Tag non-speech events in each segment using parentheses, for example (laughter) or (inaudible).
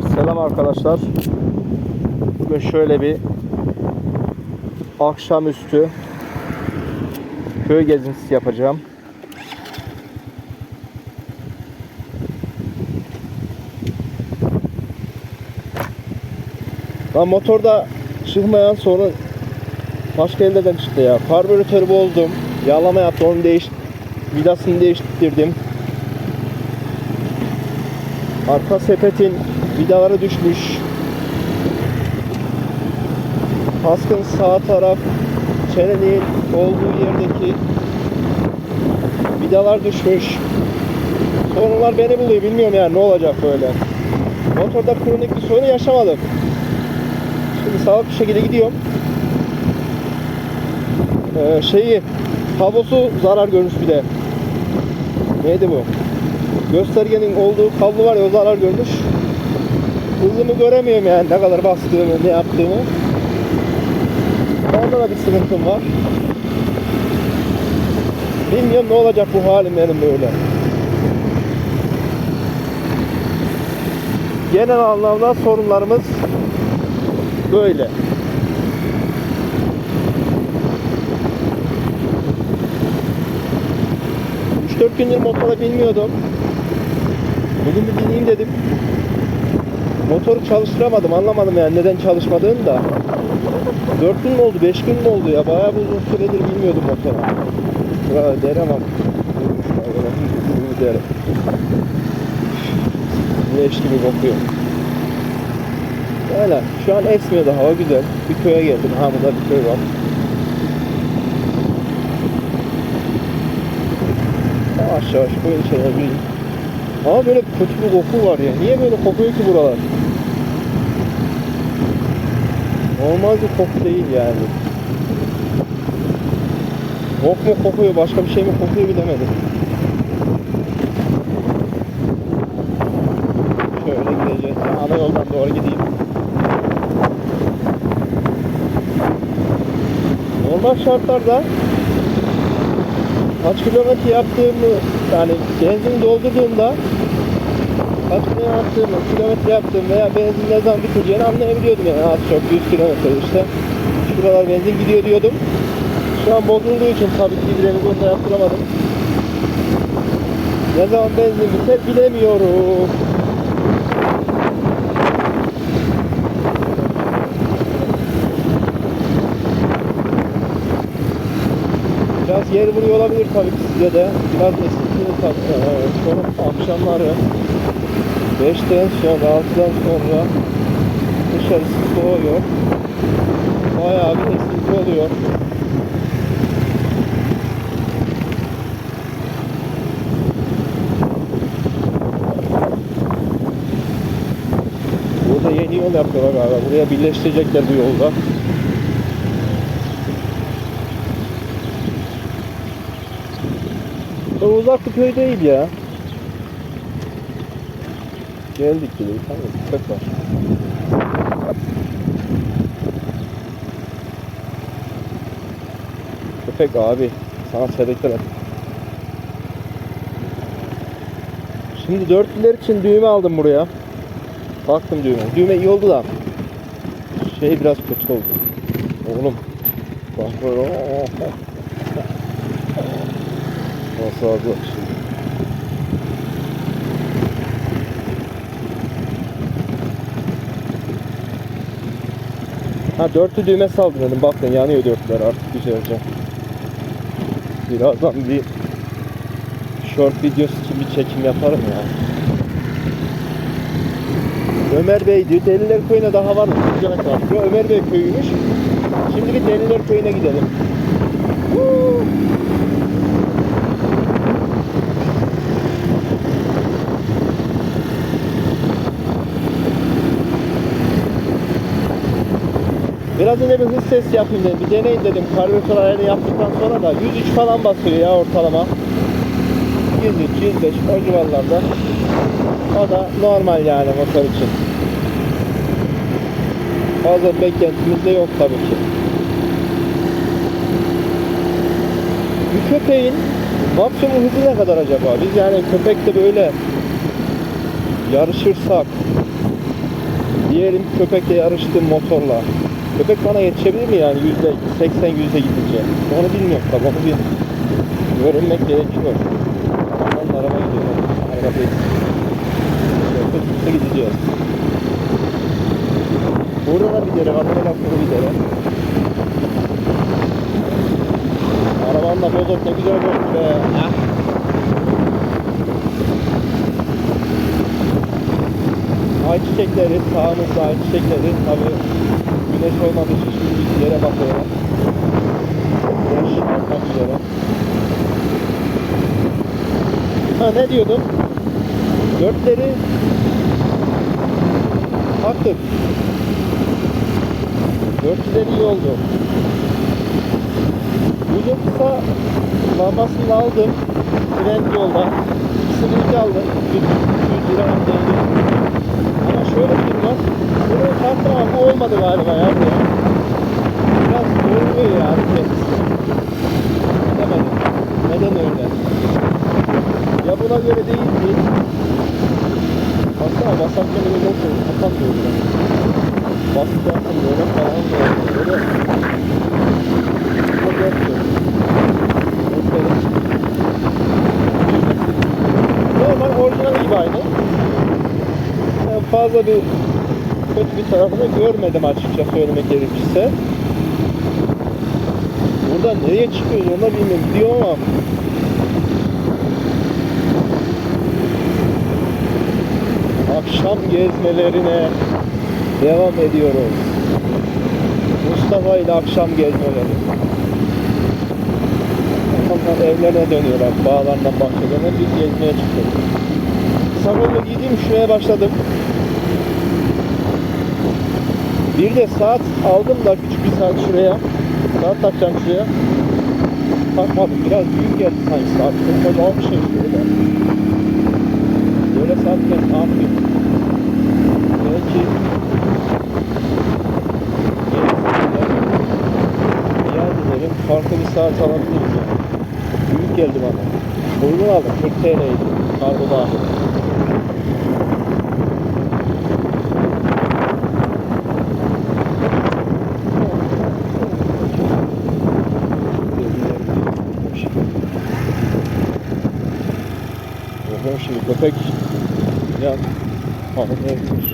Tekrar selam arkadaşlar. Bugün şöyle bir akşamüstü köy gezintisi yapacağım. Lan motorda çıkmayan sorun başka ellerden çıktı ya. Karbüratörü bozdum. Yağlama yaptı onu değiş vidasını değiştirdim. Arka sepetin vidaları düşmüş. Kaskın sağ taraf çenenin olduğu yerdeki vidalar düşmüş. Sorunlar beni buluyor. Bilmiyorum yani ne olacak böyle. Motorda kronik bir sorun yaşamadım. Şimdi sağlıklı şekilde gidiyorum. Ee, şeyi kablosu zarar görmüş bir de. Neydi bu? Göstergenin olduğu kablo var ya o zarar görmüş. Hızımı göremiyorum yani ne kadar bastığımı, ne yaptığımı. Orada da bir sıkıntım var. Bilmiyorum ne olacak bu halim benim böyle. Genel anlamda sorunlarımız böyle. Üç dört gündür motora binmiyordum. Bugün bir bineyim dedim. Motoru çalıştıramadım. Anlamadım yani neden çalışmadığını da. 4 gün mü oldu? 5 gün mü oldu ya? Bayağı bir uzun süredir bilmiyordum motora. Şurada dere. Bu dere. Leş gibi kokuyor. Öyle. Şu an esmiyor da hava güzel. Bir köye geldim. Ha burada bir köy var. Yavaş yavaş böyle şeyler bir ama böyle kötü bir koku var ya. Niye böyle kokuyor ki buralar? Normal bir koku değil yani. Bok mu kokuyor, başka bir şey mi kokuyor bilemedim. Şöyle gideceğiz. Ana yoldan doğru gideyim. Normal şartlarda kaç kilometre yaptığımı yani benzin doldurduğumda kaç kilometre yaptığımı, kilometre yaptığım veya benzin ne zaman biteceğini anlayabiliyordum yani az çok 100 kilometre işte şu kadar benzin gidiyor diyordum. Şu an bozulduğu için tabii ki birini bunda yaptıramadım. Ne zaman benzin biter bilemiyorum. Biraz yer vuruyor olabilir tabii ki size de. Biraz esintili tabii. Evet, akşamları 5'ten sonra 6'dan sonra dışarısı soğuyor. Bayağı bir esinti oluyor. Burada yeni yol yapıyorlar galiba. Buraya birleştirecekler bu yolda. Çok uzak bir köy değil ya. Geldik gibi. Tamam, köpek var. Köpek abi. Sana selektör et. Şimdi dörtlüler için düğme aldım buraya. Baktım düğme. Düğme iyi oldu da. Şey biraz kötü oldu. Oğlum. Bak böyle. (laughs) Nasıl abi Ha dörtlü düğme saldım dedim. Bakın yanıyor dörtler artık güzelce. Birazdan bir short videosu için bir çekim yaparım ya. Ömer Bey diyor. Deliler köyüne daha var mı? Sıcak Ömer Bey köyüymüş. Şimdi bir Deliler köyüne gidelim. Biraz önce bir hız testi yapayım dedim. Bir deneyin dedim. Karbüratör ayarını yaptıktan sonra da 103 falan basıyor ya ortalama. 103, 105 o civarlarda. O da normal yani motor için. Fazla bir beklentimiz de yok tabii ki. Bir köpeğin maksimum hızı ne kadar acaba? Biz yani köpekle böyle yarışırsak Diyelim köpekle yarıştım motorla. Köpek bana yetişebilir mi yani yüzde 80 yüzde gidince? Onu bilmiyorum tabii onu bir öğrenmek gerekiyor. Ondan araba gidiyor. Arabayı. Köpek hızlı gideceğiz. Burada da bir dere var. Kuru bir dere. Arabanın da bozuk ne güzel olmuş be. Ah. Ayçiçekleri, sağımızda ayçiçekleri tabi güneş olmadığı için şimdi yere bakıyorlar. Güneş almak üzere. Ha ne diyordum? Dörtleri taktık. Dörtleri iyi oldu. Uzun kısa lambasını aldım. Trend yolda. İkisini aldım. 100, 100 lira. Ama şöyle bir durum var. Bunu taktım ama olmadı galiba ya. bu. Biraz yoruluyor ya kendisi. Bilemedim. Neden öyle? Ya buna göre değil ki. Baksana basarken öyle olsun. Kapanmıyor bile. Basıp yaptım böyle falan böyle. Böyle. Böyle yapıyorum. Böyle. Normal orijinal gibi aynı. Yani fazla bir kötü bir tarafını görmedim açıkça söylemek gerekirse. Buradan nereye çıkıyoruz onu bilmiyorum. Gidiyor ama akşam gezmelerine devam ediyoruz. Mustafa ile akşam gezmeleri. Adamlar evlerine dönüyorlar. Bağlarından bahçelerine biz gezmeye çıkıyoruz. Sabunlu giydim şuraya başladım. Bir de saat aldım da küçük bir saat şuraya. Saat takacağım şuraya. Takmadım. Biraz büyük geldi sanki saat. Çok kocaman bir şey şöyle. Böyle saat ben ne yapayım? Belki edelim. Farklı bir saat alabiliriz yani. Büyük geldi bana. Uygun aldım. 40 TL'ydi. Kargo dahil. Bakalım şimdi köpek ya etmiş.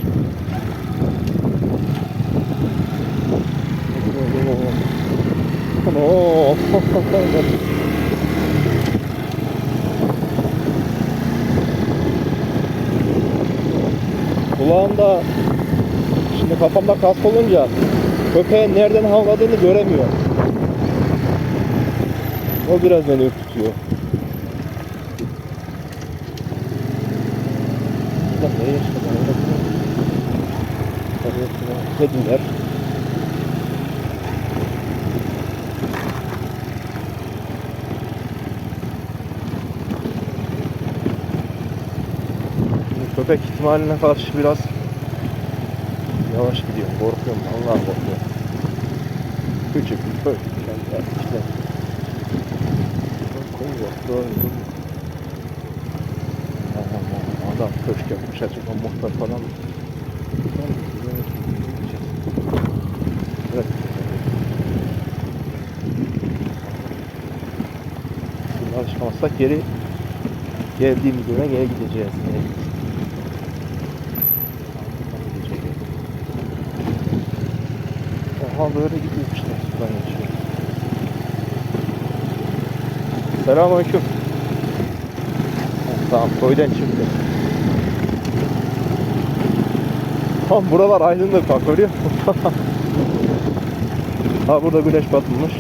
Oo. Kulağımda şimdi kafamda kask olunca köpeğin nereden havladığını göremiyorum. O biraz beni ürkütüyor. Lan nereye çıktı? Kediler. Şimdi Köpek ihtimaline karşı biraz yavaş gidiyor. Korkuyorum. Allah korkuyorum. Küçük bir köy. Yani işte. Koyuyor. Doğru. Köşk yapmış acaba muhtar falan alışamazsak geri geldiğimiz yöne geri gideceğiz. Aha böyle gidiyor işte. Sudan geçiyor. Selamünaleyküm. Tamam köyden çıktı. Tam buralar aydınlık bak görüyor musun? (laughs) ha burada güneş batmış.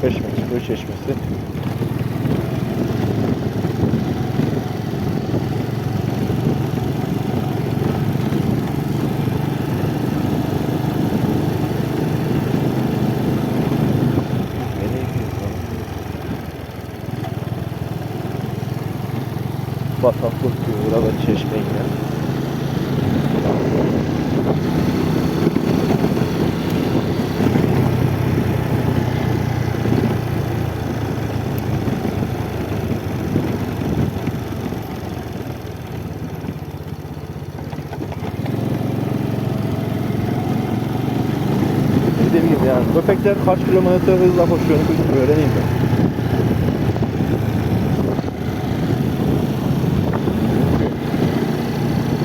Çeşmesi, köy çeşmesi. Nereye gidiyoruz lan? Bataklık diyor. Burada çeşme yine. bilgim Köpekler kaç kilometre hızla koşuyor bir öğreneyim ben.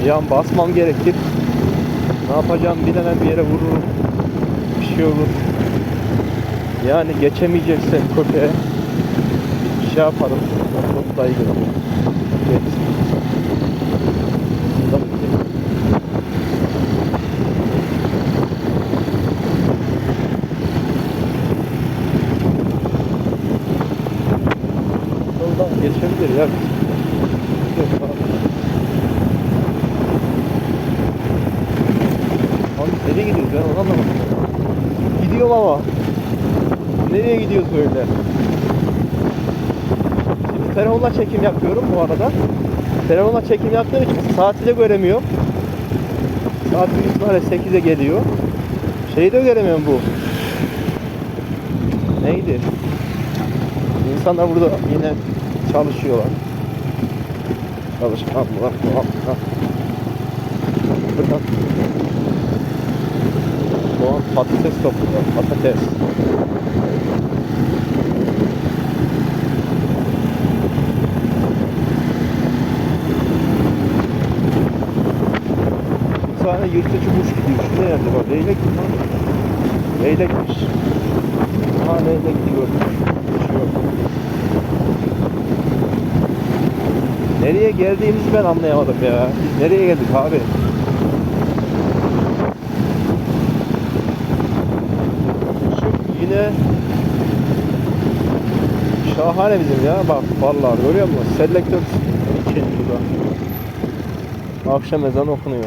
Bir an basmam gerekir. Ne yapacağım bilemem bir yere vururum. Bir şey olur. Yani geçemeyecekse köpeğe şey yaparım. Çok da iyi gelir. Geç. Bundan bir- Yoldan geçebilir ya. Abi nereye gidiyoruz ben onu anlamadım. Gidiyorum ama. Nereye gidiyoruz böyle? Şimdi telefonla çekim yapıyorum bu arada. Telefonla çekim yaptığım için saati de göremiyorum. Saat büyük ihtimalle 8'e geliyor. Şeyi de göremiyorum bu. Neydi? İnsanlar burada yine çalışıyorlar. Çalışkan var. Buradan Soğan patates topluyor. Patates. Tane yırtıcı kuş gidiyor. Şu ne yerde bak? Leylek mi? Leylekmiş. Ha leylek gidiyor. Uçuyor. Nereye geldiğimizi ben anlayamadım ya. Biz nereye geldik abi? Şu yine şahane bizim ya. Bak vallahi görüyor musun? Selektör için burada. Akşam ezanı okunuyor.